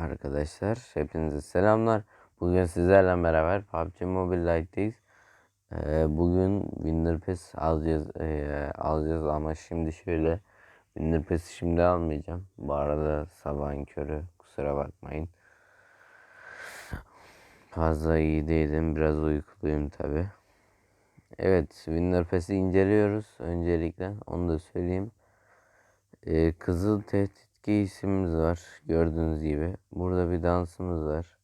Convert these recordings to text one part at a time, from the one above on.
Arkadaşlar hepinize selamlar. Bugün sizlerle beraber PUBG Mobile Lite'deyiz. Ee, bugün Winter alacağız, ee, alacağız ama şimdi şöyle Winter şimdi almayacağım. Bu arada sabahın körü kusura bakmayın. Fazla iyi değilim biraz uykuluyum tabi. Evet Winter Pass'i inceliyoruz öncelikle onu da söyleyeyim. Ee, Kızıl Tehdit giysimiz var gördüğünüz gibi. Burada bir dansımız var.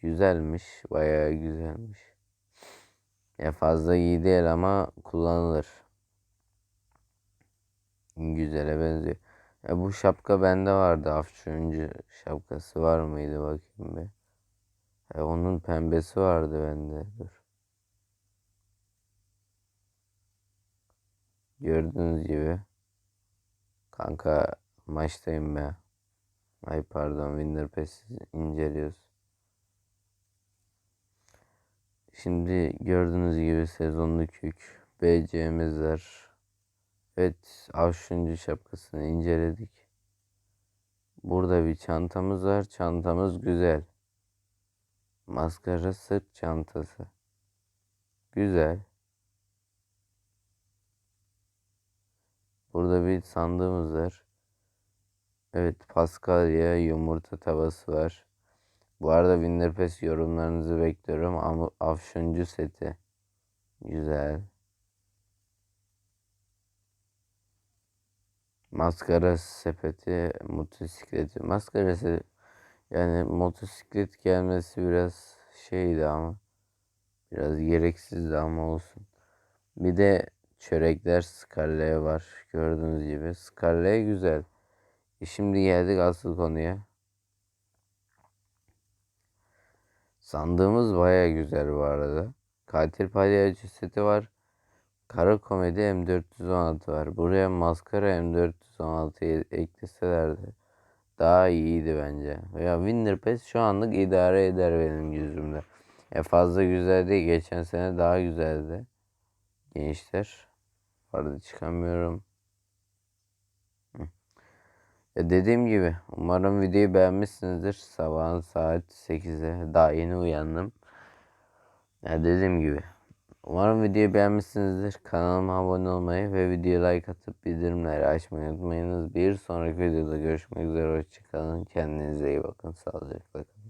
Güzelmiş, bayağı güzelmiş. Ya fazla iyi değil ama kullanılır. Güzele benziyor. Ya bu şapka bende vardı. Afşoncu şapkası var mıydı bakayım bir. Ya onun pembesi vardı bende. Dur. Gördüğünüz gibi. Kanka maçtayım be. Ay pardon Winter Pass'i inceliyoruz. Şimdi gördüğünüz gibi sezonluk yük. BC'miz var. Evet avşuncu şapkasını inceledik. Burada bir çantamız var. Çantamız güzel. Maskara sırt çantası. Güzel. Burada bir sandığımız var. Evet Paskalya yumurta tavası var. Bu arada Winterpass yorumlarınızı bekliyorum. Ama Afşuncu seti. Güzel. Maskara sepeti, motosikleti. Maskarası yani motosiklet gelmesi biraz şeydi ama biraz gereksizdi ama olsun. Bir de çörekler Scarlet var. Gördüğünüz gibi. Scarlet güzel. E şimdi geldik asıl konuya. Sandığımız baya güzel bu arada. Katil palyaço seti var. Kara komedi M416 var. Buraya maskara M416'yı ekleselerdi daha iyiydi bence. Ya Winter Pass şu anlık idare eder benim yüzümde. Ya fazla güzel değil. Geçen sene daha güzeldi. Gençler. Vardı çıkamıyorum. Ya dediğim gibi umarım videoyu beğenmişsinizdir. Sabahın saat 8'e daha yeni uyandım. Ya dediğim gibi umarım videoyu beğenmişsinizdir. Kanalıma abone olmayı ve videoya like atıp bildirimleri açmayı unutmayınız. Bir sonraki videoda görüşmek üzere. Hoşçakalın. Kendinize iyi bakın. Sağlıcakla kalın.